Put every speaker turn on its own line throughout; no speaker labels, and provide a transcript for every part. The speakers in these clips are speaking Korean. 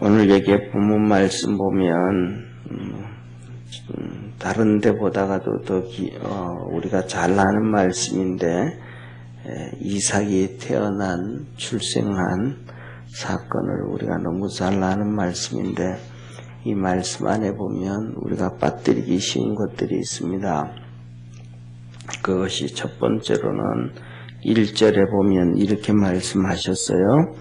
오늘 여기에 본문 말씀 보면 음, 음, 다른 데보다가도 더 기- 어, 우리가 잘 아는 말씀인데 에, 이삭이 태어난 출생한 사건을 우리가 너무 잘 아는 말씀인데 이 말씀 안에 보면 우리가 빠뜨리기 쉬운 것들이 있습니다. 그것이 첫 번째로는 1절에 보면 이렇게 말씀하셨어요.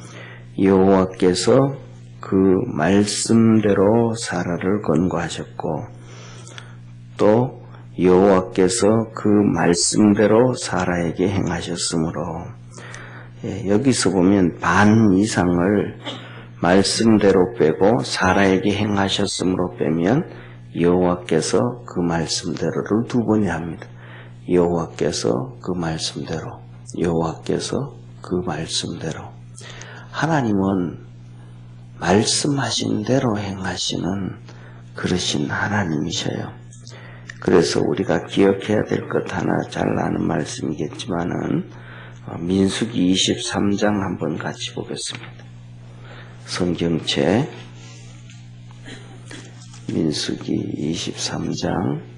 여호와께서 그 말씀대로 사라를 권고하셨고 또 여호와께서 그 말씀대로 사라에게 행하셨으므로 예, 여기서 보면 반 이상을 말씀대로 빼고 사라에게 행하셨으므로 빼면 여호와께서 그 말씀대로를 두 번이 합니다. 여호와께서 그 말씀대로 여호와께서 그 말씀대로 하나님은 말씀하신 대로 행하시는 그러신 하나님이셔요. 그래서 우리가 기억해야 될 것 하나 잘 아는 말씀이겠지만은 어, 민수기 23장 한번 같이 보겠습니다. 성경책 민수기 23장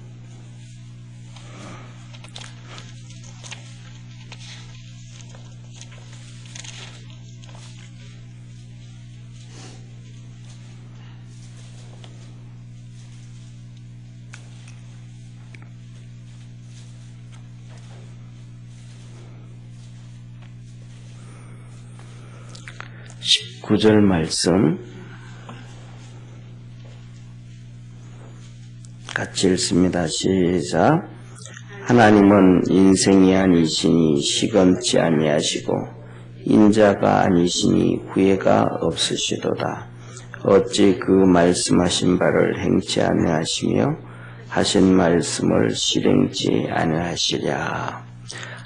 19절 말씀 같이 읽습니다. 시작. 하나님은 인생이 아니시니 시건치 아니하시고 인자가 아니시니 후회가 없으시도다. 어찌 그 말씀하신 바를 행치 아니하시며 하신 말씀을 실행치 아니하시랴.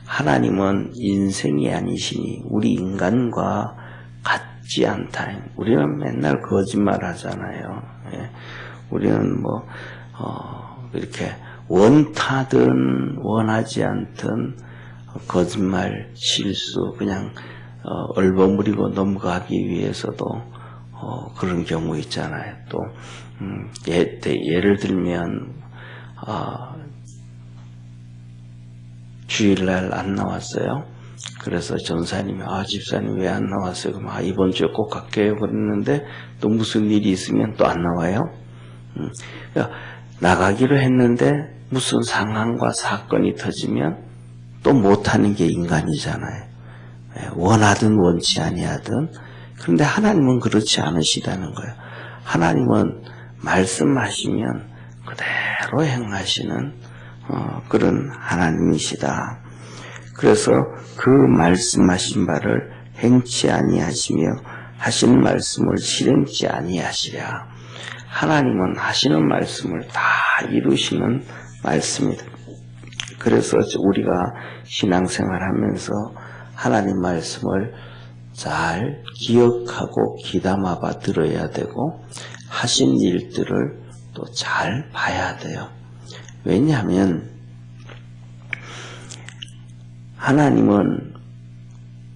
하나님은 인생이 아니시니 우리 인간과 같지 않다. 우리는 맨날 거짓말 하잖아요. 예. 우리는 뭐, 어, 이렇게 원타든 원하지 않든 거짓말, 실수, 그냥, 어, 얼버무리고 넘어가기 위해서도, 어, 그런 경우 있잖아요. 또, 음, 예, 예를 들면, 어, 주일날 안 나왔어요. 그래서 전사님이 아 집사님 왜 안 나왔어요? 그럼 아 이번 주에 꼭 갈게요. 그랬는데 또 무슨 일이 있으면 또 안 나와요. 음, 그러니까 나가기로 했는데 무슨 상황과 사건이 터지면 또 못하는 게 인간이잖아요. 예, 원하든 원치 아니하든 그런데 하나님은 그렇지 않으시다는 거예요. 하나님은 말씀하시면 그대로 행하시는 어, 그런 하나님이시다. 그래서 그 말씀하신 바를 행치 아니하시며 하신 말씀을 실행치 아니하시랴. 하나님은 하시는 말씀을 다 이루시는 말씀이다. 그래서 우리가 신앙생활 하면서 하나님 말씀을 잘 기억하고 귀담아 봐 들어야 되고 하신 일들을 또 잘 봐야 돼요. 왜냐하면 하나님은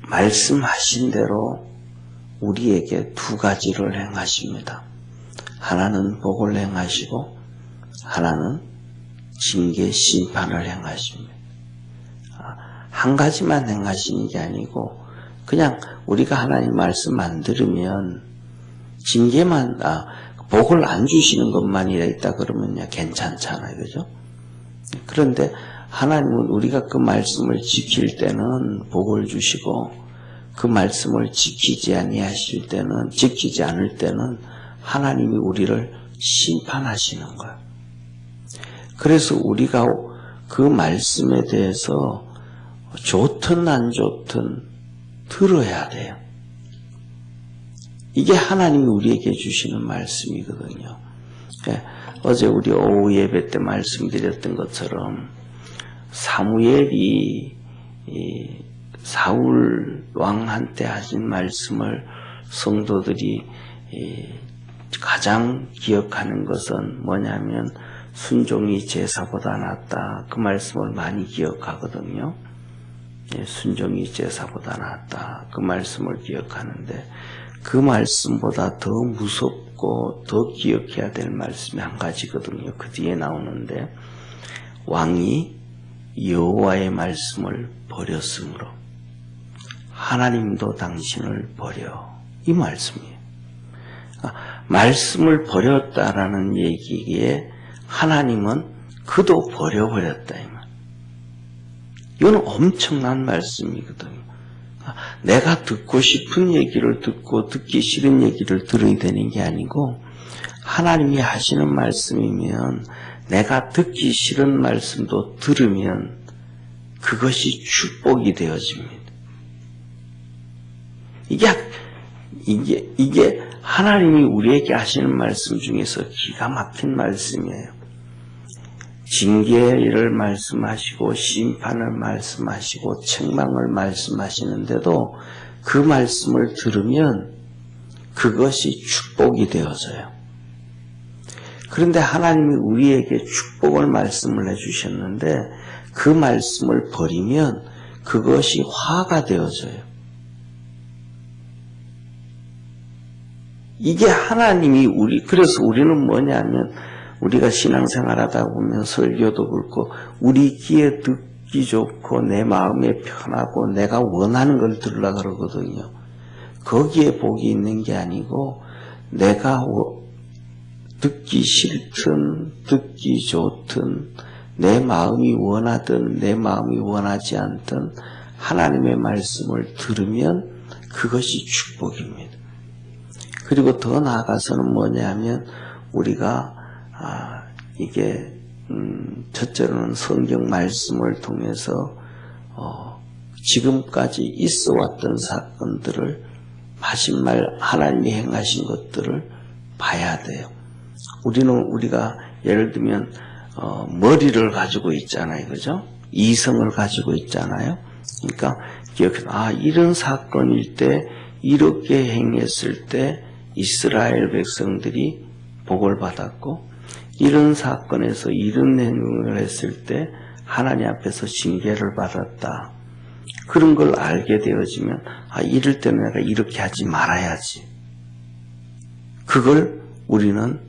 말씀하신 대로 우리에게 두 가지를 행하십니다. 하나는 복을 행하시고 하나는 징계 심판을 행하십니다. 한 가지만 행하시는 게 아니고 그냥 우리가 하나님 말씀 안 들으면 징계만 아 복을 안 주시는 것만이라 있다 그러면야 괜찮잖아요, 그죠? 그런데 하나님은 우리가 그 말씀을 지킬 때는 복을 주시고 그 말씀을 지키지 아니하실 때는 지키지 않을 때는 하나님이 우리를 심판하시는 거예요. 그래서 우리가 그 말씀에 대해서 좋든 안 좋든 들어야 돼요. 이게 하나님이 우리에게 주시는 말씀이거든요. 예, 어제 우리 오후 예배 때 말씀드렸던 것처럼 사무엘이 사울 왕한테 하신 말씀을 성도들이 가장 기억하는 것은 뭐냐면 순종이 제사보다 낫다. 그 말씀을 많이 기억하거든요. 예, 순종이 제사보다 낫다. 그 말씀을 기억하는데 그 말씀보다 더 무섭고 더 기억해야 될 말씀이 한 가지거든요. 그 뒤에 나오는데 왕이 여호와의 말씀을 버렸으므로 하나님도 당신을 버려 이 말씀이에요. 아, 말씀을 버렸다라는 얘기에 하나님은 그도 버려버렸다 이 말. 이건 엄청난 말씀이거든요. 아, 내가 듣고 싶은 얘기를 듣고 듣기 싫은 얘기를 들어야 되는 게 아니고 하나님이 하시는 말씀이면 내가 듣기 싫은 말씀도 들으면 그것이 축복이 되어집니다. 이게 이게 이게 하나님이 우리에게 하시는 말씀 중에서 기가 막힌 말씀이에요. 징계를 말씀하시고 심판을 말씀하시고 책망을 말씀하시는데도 그 말씀을 들으면 그것이 축복이 되어져요. 그런데 하나님이 우리에게 축복을 말씀을 해주셨는데 그 말씀을 버리면 그것이 화가 되어져요. 이게 하나님이 우리, 그래서 우리는 뭐냐면, 우리가 신앙생활 하다 보면 설교도 그렇고, 우리 귀에 듣기 좋고, 내 마음에 편하고, 내가 원하는 걸 들으려 그러거든요. 거기에 복이 있는 게 아니고, 내가 듣기 싫든, 듣기 좋든, 내 마음이 원하든, 내 마음이 원하지 않든, 하나님의 말씀을 들으면 그것이 축복입니다. 그리고 더 나아가서는 뭐냐면 우리가 아, 이게 음, 첫째로는 성경 말씀을 통해서 어, 지금까지 있어 왔던 사건들을 마신말 하나님이 행하신 것들을 봐야 돼요. 우리는 우리가 예를 들면 어, 머리를 가지고 있잖아요, 그죠? 이성을 가지고 있잖아요. 그러니까 기억해, 아 이런 사건일 때 이렇게 행했을 때 이스라엘 백성들이 복을 받았고 이런 사건에서 이런 행동을 했을 때 하나님 앞에서 징계를 받았다. 그런 걸 알게 되어지면 아 이럴 때는 내가 이렇게 하지 말아야지. 그걸 우리는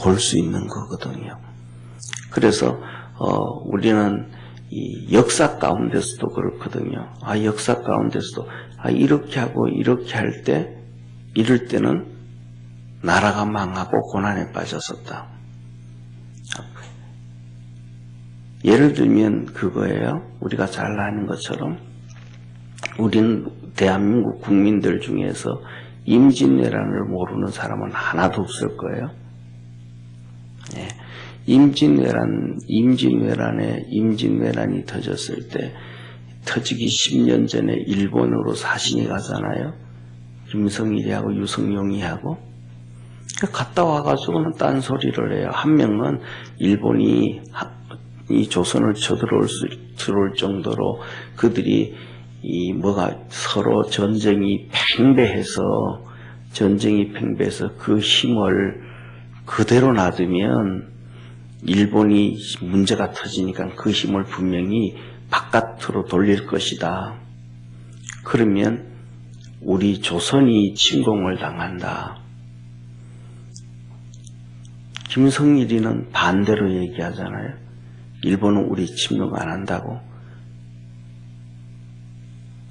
볼 수 있는 거거든요. 그래서 어, 우리는 이 역사 가운데서도 그렇거든요. 아 역사 가운데서도 아 이렇게 하고 이렇게 할 때 이럴 때는 나라가 망하고 고난에 빠졌었다. 예를 들면 그거예요. 우리가 잘 아는 것처럼 우리는 대한민국 국민들 중에서 임진왜란을 모르는 사람은 하나도 없을 거예요. 예. 임진왜란, 임진왜란에 임진왜란이 터졌을 때 터지기 10년 전에 일본으로 사신이 가잖아요. 김성일이하고 유성용이하고 갔다 와가지고는 딴 소리를 해요. 한 명은 일본이 이 조선을 쳐들어올 수, 들어올 정도로 그들이 이 뭐가 서로 전쟁이 팽배해서 전쟁이 팽배해서 그 힘을 그대로 놔두면 일본이 문제가 터지니까 그 힘을 분명히 바깥으로 돌릴 것이다. 그러면 우리 조선이 침공을 당한다. 김성일이는 반대로 얘기하잖아요. 일본은 우리 침략 안 한다고.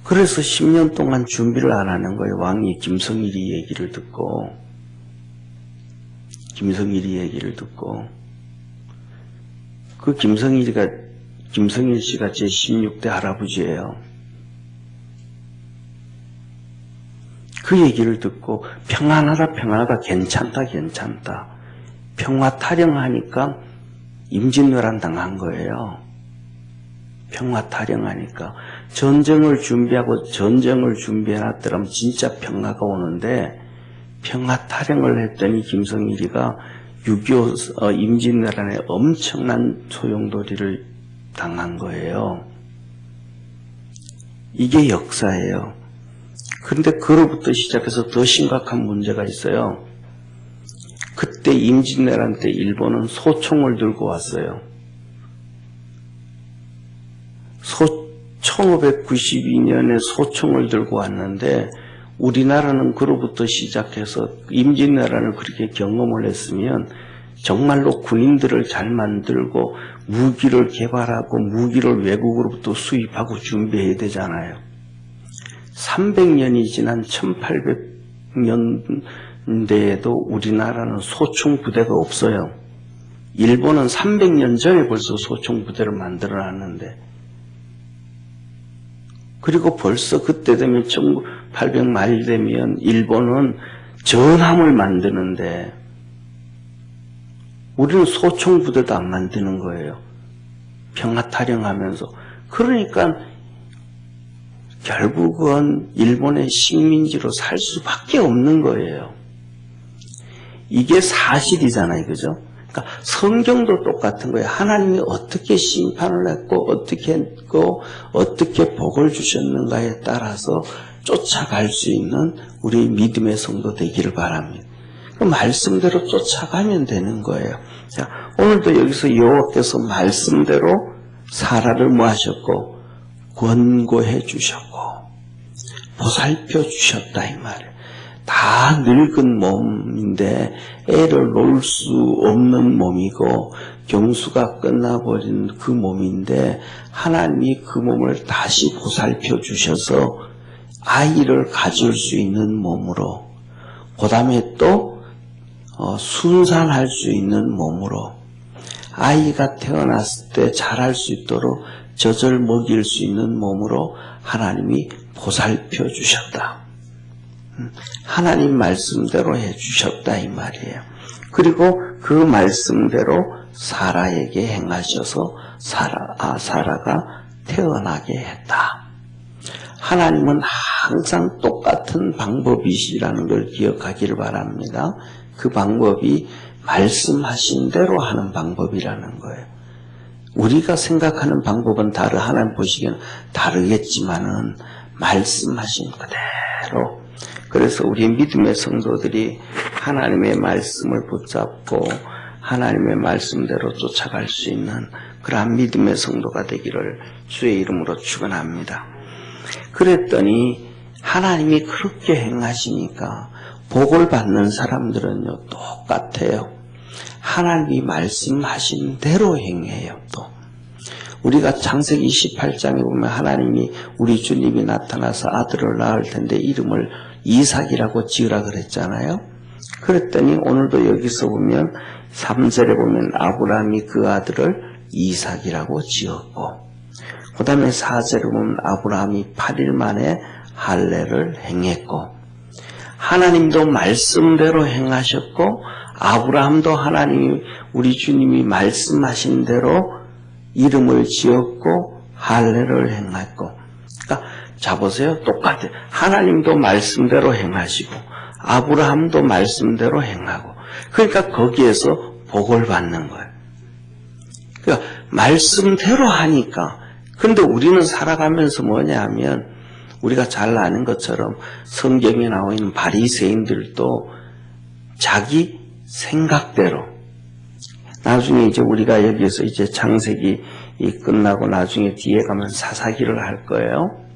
그래서 10년 동안 준비를 안 하는 거예요. 왕이 김성일이 얘기를 듣고, 김성일이 얘기를 듣고, 그 김성일이가, 김성일 씨가 제 16대 할아버지예요. 그 얘기를 듣고, 평안하다, 평안하다, 괜찮다, 괜찮다. 평화 타령하니까 임진왜란 당한 거예요. 평화 타령하니까 전쟁을 준비하고 전쟁을 준비해놨더라면 진짜 평화가 오는데 평화 타령을 했더니 김성일이가 6.25 어, 임진왜란에 엄청난 소용돌이를 당한 거예요. 이게 역사예요. 그런데 그로부터 시작해서 더 심각한 문제가 있어요. 그때 임진왜란 때 일본은 소총을 들고 왔어요. 소, 1592년에 소총을 들고 왔는데 우리나라는 그로부터 시작해서 임진왜란을 그렇게 경험을 했으면 정말로 군인들을 잘 만들고 무기를 개발하고 무기를 외국으로부터 수입하고 준비해야 되잖아요. 300년이 지난 1800년대에도 우리나라는 소총 부대가 없어요. 일본은 300년 전에 벌써 소총 부대를 만들어 놨는데 그리고 벌써 그때 되면 1800 말 되면 일본은 전함을 만드는데 우리는 소총 부대도 안 만드는 거예요. 평화 타령하면서 그러니까 결국은 일본의 식민지로 살 수밖에 없는 거예요. 이게 사실이잖아요. 그죠? 그러니까 성경도 똑같은 거예요. 하나님이 어떻게 심판을 했고 어떻게 했고 어떻게 복을 주셨는가에 따라서 쫓아갈 수 있는 우리 믿음의 성도 되기를 바랍니다. 그 말씀대로 쫓아가면 되는 거예요. 자, 오늘도 여기서 여호와께서 말씀대로 사라를 뭐 하셨고 권고해 주셨고 보살펴 주셨다 이 말이에요. 다 늙은 몸인데 애를 놓을 수 없는 몸이고 경수가 끝나버린 그 몸인데 하나님이 그 몸을 다시 보살펴 주셔서 아이를 가질 수 있는 몸으로 그 다음에 또 어, 순산할 수 있는 몸으로 아이가 태어났을 때 자랄 수 있도록 젖을 먹일 수 있는 몸으로 하나님이 보살펴 주셨다. 음, 하나님 말씀대로 해 주셨다 이 말이에요. 그리고 그 말씀대로 사라에게 행하셔서 사라 아 사라가 태어나게 했다. 하나님은 항상 똑같은 방법이시라는 걸 기억하기를 바랍니다. 그 방법이 말씀하신 대로 하는 방법이라는 거예요. 우리가 생각하는 방법은 다르, 하나님 보시기에는 다르겠지만은, 말씀하신 그대로. 그래서 우리 믿음의 성도들이 하나님의 말씀을 붙잡고, 하나님의 말씀대로 쫓아갈 수 있는 그러한 믿음의 성도가 되기를 주의 이름으로 축원합니다. 그랬더니 하나님이 그렇게 행하시니까 복을 받는 사람들은요 똑같아요. 하나님이 말씀하신 대로 행해요 또. 우리가 창세기 28장에 보면 하나님이 우리 주님이 나타나서 아들을 낳을 텐데 이름을 이삭이라고 지으라 그랬잖아요. 그랬더니 오늘도 여기서 보면 3절에 보면 아브라함이 그 아들을 이삭이라고 지었고 그 다음에 4절에 보면 아브라함이 8일 만에 할례를 행했고 하나님도 말씀대로 행하셨고 아브라함도 하나님이 우리 주님이 말씀하신 대로 이름을 지었고 할례를 행했고. 그러니까 자 보세요. 똑같아요. 하나님도 말씀대로 행하시고 아브라함도 말씀대로 행하고. 그러니까 거기에서 복을 받는 거예요. 그러니까 말씀대로 하니까 근데 우리는 살아가면서 뭐냐 하면 우리가 잘 아는 것처럼 성경에 나와 있는 바리새인들도 자기 생각대로 나중에 이제 우리가 여기서 이제 창세기 끝나고 나중에 뒤에 가면 사사기를 할 거예요.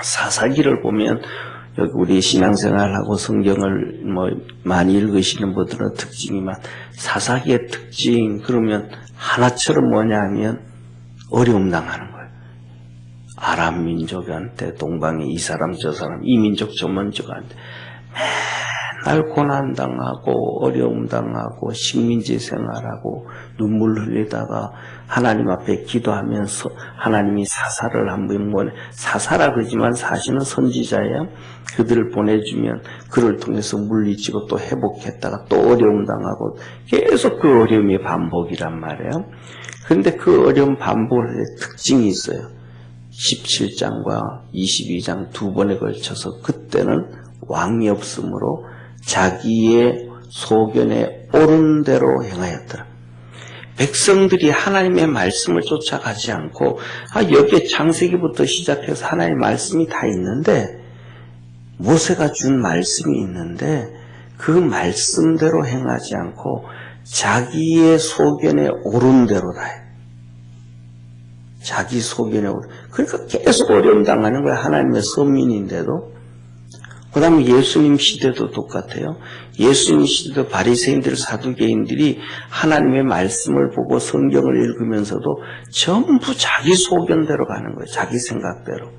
사사기를 보면 여기 우리 신앙생활하고 성경을 뭐 많이 읽으시는 분들은 특징이만 사사기의 특징 그러면 하나처럼 뭐냐면 어려움 당하는 거예요. 아랍 민족한테 동방의 이 사람 저 사람 이 민족 저 민족한테 맨날 고난 당하고 어려움 당하고 식민지 생활하고 눈물 흘리다가 하나님 앞에 기도하면서 하나님이 사사를 한번 보내 사사라 그러지만 사실은 선지자예요. 그들을 보내주면 그를 통해서 물리치고 또 회복했다가 또 어려움 당하고 계속 그 어려움이 반복이란 말이에요. 그런데 그 어려운 반복의 특징이 있어요. 17장과 22장 두 번에 걸쳐서 그때는 왕이 없으므로 자기의 소견에 옳은 대로 행하였더라. 백성들이 하나님의 말씀을 쫓아가지 않고 아 여기에 창세기부터 시작해서 하나님의 말씀이 다 있는데 모세가 준 말씀이 있는데 그 말씀대로 행하지 않고 자기의 소견에 옳은 대로다. 자기 소견에 옳은. 그러니까 계속 어려움 당하는 거야. 하나님의 선민인데도. 그 다음에 예수님 시대도 똑같아요. 예수님 시대도 바리새인들, 사두개인들이 하나님의 말씀을 보고 성경을 읽으면서도 전부 자기 소견대로 가는 거예요. 자기 생각대로.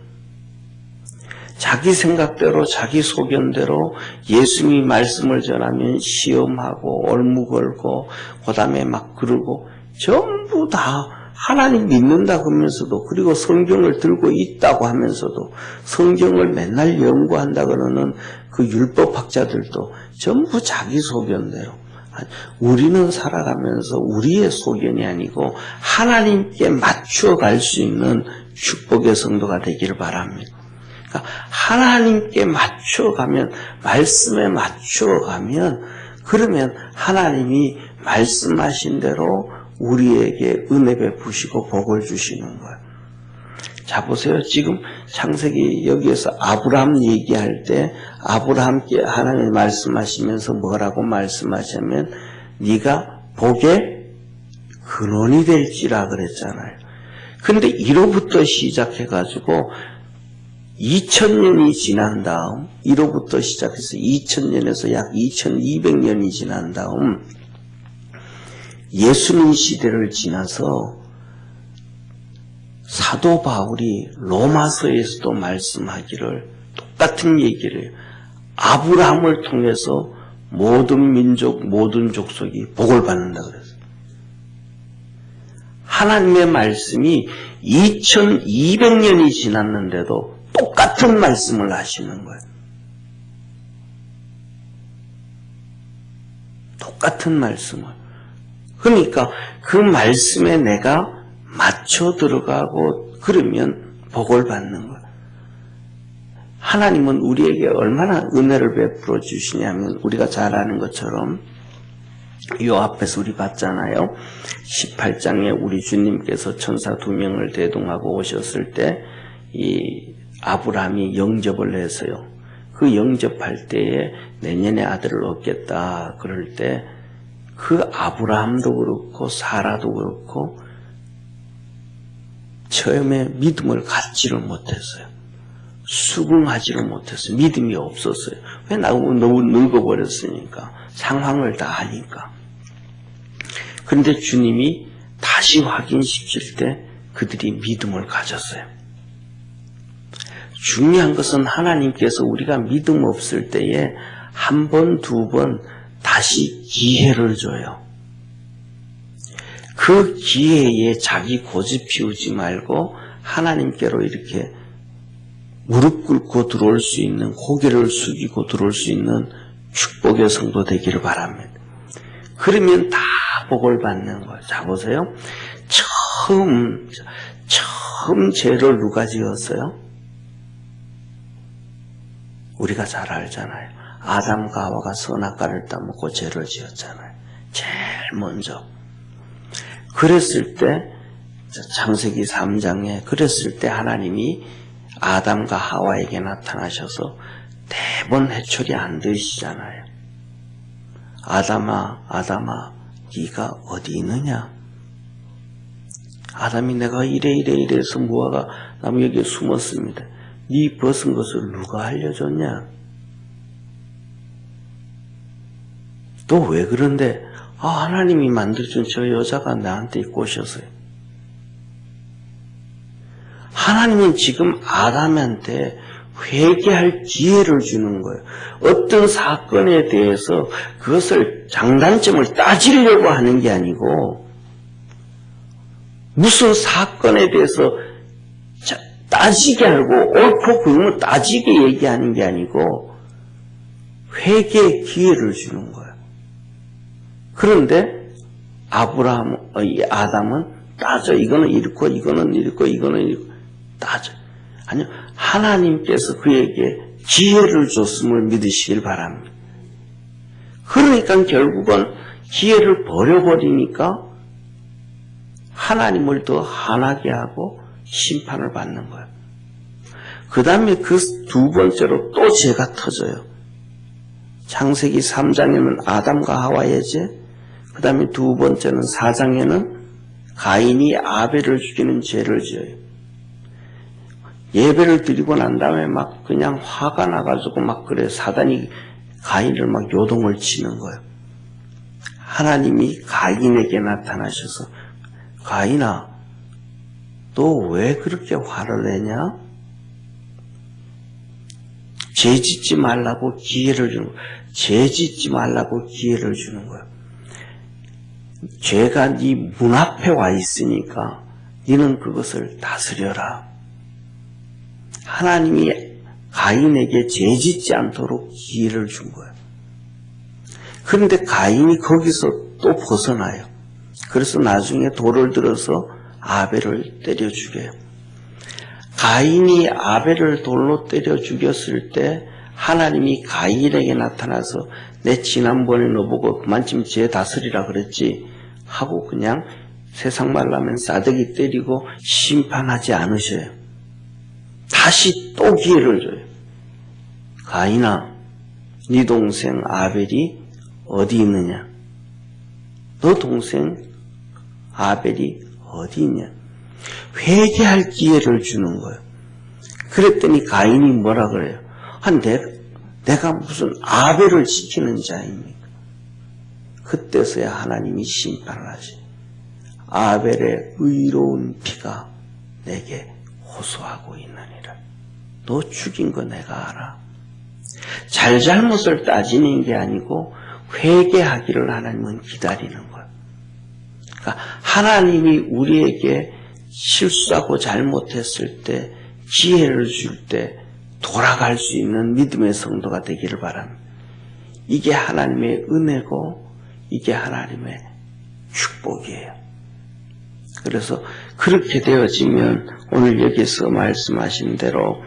자기 생각대로, 자기 소견대로 예수님이 말씀을 전하면 시험하고, 얼무걸고, 그 다음에 막 그러고, 전부 다 하나님 믿는다 그러면서도, 그리고 성경을 들고 있다고 하면서도, 성경을 맨날 연구한다 그러는 그 율법학자들도 전부 자기 소견대로. 우리는 살아가면서 우리의 소견이 아니고 하나님께 맞추어 갈 수 있는 축복의 성도가 되기를 바랍니다. 그러니까 하나님께 맞춰가면 말씀에 맞춰가면 그러면 하나님이 말씀하신 대로 우리에게 은혜 베푸시고 복을 주시는 거예요. 자 보세요. 지금 창세기 여기에서 아브라함 얘기할 때 아브라함께 하나님이 말씀하시면서 뭐라고 말씀하시면 네가 복의 근원이 될지라 그랬잖아요. 근데 이로부터 시작해 가지고 2000년이 지난 다음, 1호부터 시작해서 2000년에서 약 2200년이 지난 다음, 예수님 시대를 지나서 사도 바울이 로마서에서도 말씀하기를 똑같은 얘기를 아브라함을 통해서 모든 민족, 모든 족속이 복을 받는다 그랬어요. 하나님의 말씀이 2200년이 지났는데도 똑같은 말씀을 하시는 거예요. 똑같은 말씀을. 그러니까 그 말씀에 내가 맞춰 들어가고 그러면 복을 받는 거예요. 하나님은 우리에게 얼마나 은혜를 베풀어 주시냐면 우리가 잘 아는 것처럼 요 앞에서 우리 봤잖아요. 18장에 우리 주님께서 천사 두 명을 대동하고 오셨을 때 이 아브라함이 영접을 해서요. 그 영접할 때에 내년에 아들을 얻겠다 그럴 때 그 아브라함도 그렇고 사라도 그렇고 처음에 믿음을 갖지를 못했어요. 수긍하지를 못했어요. 믿음이 없었어요. 왜 너무, 너무 늙어버렸으니까. 상황을 다 아니까. 그런데 주님이 다시 확인시킬 때 그들이 믿음을 가졌어요. 중요한 것은 하나님께서 우리가 믿음 없을 때에 한 번, 두 번 다시 기회를 줘요. 그 기회에 자기 고집 피우지 말고 하나님께로 이렇게 무릎 꿇고 들어올 수 있는 고개를 숙이고 들어올 수 있는 축복의 성도 되기를 바랍니다. 그러면 다 복을 받는 거예요. 자 보세요. 처음 처음 죄를 누가 지었어요? 우리가 잘 알잖아요. 아담과 하와가 선악과를 따먹고 죄를 지었잖아요. 제일 먼저. 그랬을 때 창세기 3장에 그랬을 때 하나님이 아담과 하와에게 나타나셔서 대번 해초리 안 드시잖아요. 아담아, 아담아, 네가 어디 있느냐? 아담이 내가 이래 이래 이래서 나무 여기에 숨었습니다. 네 벗은 것을 누가 알려줬냐? 또 왜 그런데 아, 하나님이 만들어준 저 여자가 나한테 꼬셨어요. 하나님은 지금 아담한테 회개할 기회를 주는 거예요. 어떤 사건에 대해서 그것을 장단점을 따지려고 하는 게 아니고 무슨 사건에 대해서 따지게 하고 옳고 그름을 따지게 얘기하는 게 아니고 회개의 기회를 주는 거예요. 그런데 아브라함, 어, 이 아담은 따져. 이거는 이렇고 이거는 이렇고 이거는 이렇고 따져. 아니요. 하나님께서 그에게 기회를 줬음을 믿으시길 바랍니다. 그러니까 결국은 기회를 버려버리니까 하나님을 더 한하게 하고 심판을 받는 거예요. 그 다음에 그 두 번째로 또 죄가 터져요. 창세기 3장에는 아담과 하와의 죄, 그 다음에 두 번째는 4장에는 가인이 아벨을 죽이는 죄를 지어요. 예배를 드리고 난 다음에 막 그냥 화가 나가지고 막 그래 사단이 가인을 막 요동을 치는 거예요. 하나님이 가인에게 나타나셔서 가인아 너 왜 그렇게 화를 내냐? 죄 짓지 말라고 기회를 주는 거예요. 죄 짓지 말라고 기회를 주는 거예요. 죄가 네 문 앞에 와 있으니까 너는 그것을 다스려라. 하나님이 가인에게 죄 짓지 않도록 기회를 준 거예요. 그런데 가인이 거기서 또 벗어나요. 그래서 나중에 돌을 들어서 아벨을 때려 죽여요. 가인이 아벨을 돌로 때려 죽였을 때 하나님이 가인에게 나타나서 내 지난번에 너보고 그만쯤 죄 다스리라 그랬지 하고 그냥 세상 말로 하면 싸대기 때리고 심판하지 않으셔요. 다시 또 기회를 줘요. 가인아, 네 동생 아벨이 어디 있느냐? 너 동생 아벨이 어디 있냐? 회개할 기회를 주는 거예요. 그랬더니 가인이 뭐라 그래요? 한 내, 내가 무슨 아벨을 지키는 자입니까? 그때서야 하나님이 심판을 하시. 아벨의 의로운 피가 내게 호소하고 있느니라. 너 죽인 거 내가 알아. 잘잘못을 따지는 게 아니고 회개하기를 하나님은 기다리는 거예요. 그러니까 하나님이 우리에게 실수하고 잘못했을 때 기회를 줄 때 돌아갈 수 있는 믿음의 성도가 되기를 바랍니다. 이게 하나님의 은혜고 이게 하나님의 축복이에요. 그래서 그렇게 되어지면 오늘 여기서 말씀하신 대로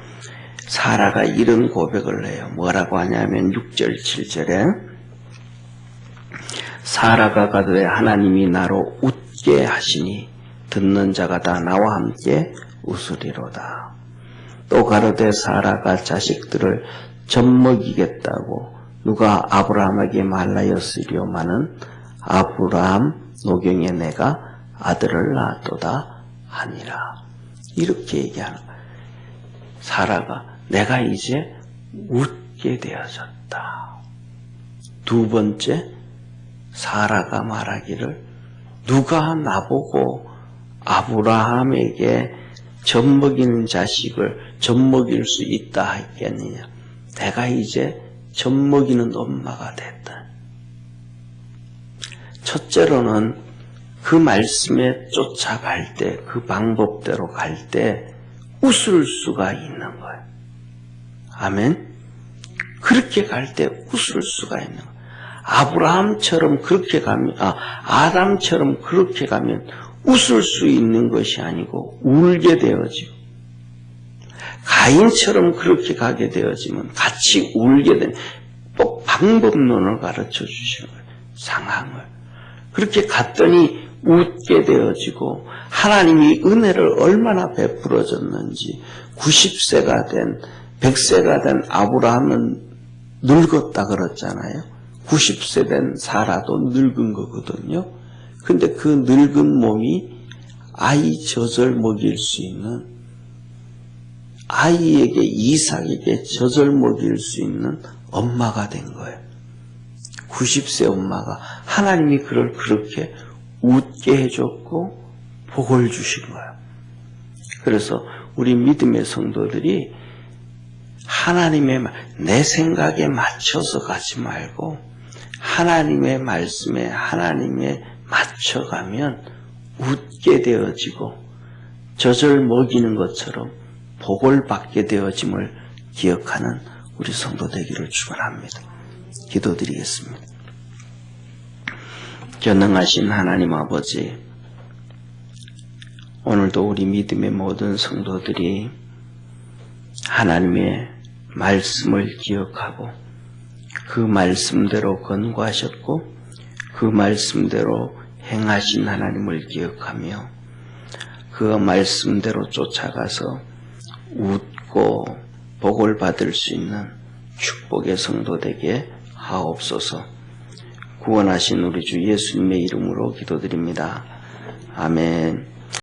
사라가 이런 고백을 해요. 뭐라고 하냐면 6절 7절에 사라가 가되 하나님이 나로 웃게 하시니 듣는 자가 다 나와 함께 웃으리로다. 또 가로되 사라가 자식들을 젖먹이겠다고 누가 아브라함에게 말하였으려마는 아브라함 노경에 내가 아들을 낳았도다 하니라. 이렇게 얘기하는. 사라가 내가 이제 웃게 되어졌다. 두 번째, 사라가 말하기를 누가 나보고 아브라함에게 젖먹이는 자식을 젖먹일 수 있다 했겠느냐. 내가 이제 젖먹이는 엄마가 됐다. 첫째로는 그 말씀에 쫓아갈 때, 그 방법대로 갈 때 웃을 수가 있는 거예요. 아멘? 그렇게 갈 때 웃을 수가 있는 거예요. 아브라함처럼 그렇게 가면, 아, 아담처럼 그렇게 가면 웃을 수 있는 것이 아니고 울게 되어지고, 가인처럼 그렇게 가게 되어지면 같이 울게 되는, 또 방법론을 가르쳐 주시는 거예요. 상황을. 그렇게 갔더니 웃게 되어지고, 하나님이 은혜를 얼마나 베풀어 줬는지, 90세가 된, 100세가 된 아브라함은 늙었다 그랬잖아요. 90세 된 사라도 늙은 거거든요. 근데 그 늙은 몸이 아이 젖을 먹일 수 있는 아이에게 이삭에게 젖을 먹일 수 있는 엄마가 된 거예요. 90세 엄마가 하나님이 그를 그렇게 웃게 해줬고 복을 주신 거예요. 그래서 우리 믿음의 성도들이 하나님의 말, 내 생각에 맞춰서 가지 말고 하나님의 말씀에 하나님에 맞춰가면 웃게 되어지고 젖을 먹이는 것처럼 복을 받게 되어짐을 기억하는 우리 성도 되기를 축원합니다. 기도드리겠습니다. 전능하신 하나님 아버지, 오늘도 우리 믿음의 모든 성도들이 하나님의 말씀을 기억하고 그 말씀대로 건고하셨고 그 말씀대로 행하신 하나님을 기억하며 그 말씀대로 쫓아가서 웃고 복을 받을 수 있는 축복의 성도 되게 하옵소서 구원하신 우리 주 예수님의 이름으로 기도드립니다. 아멘.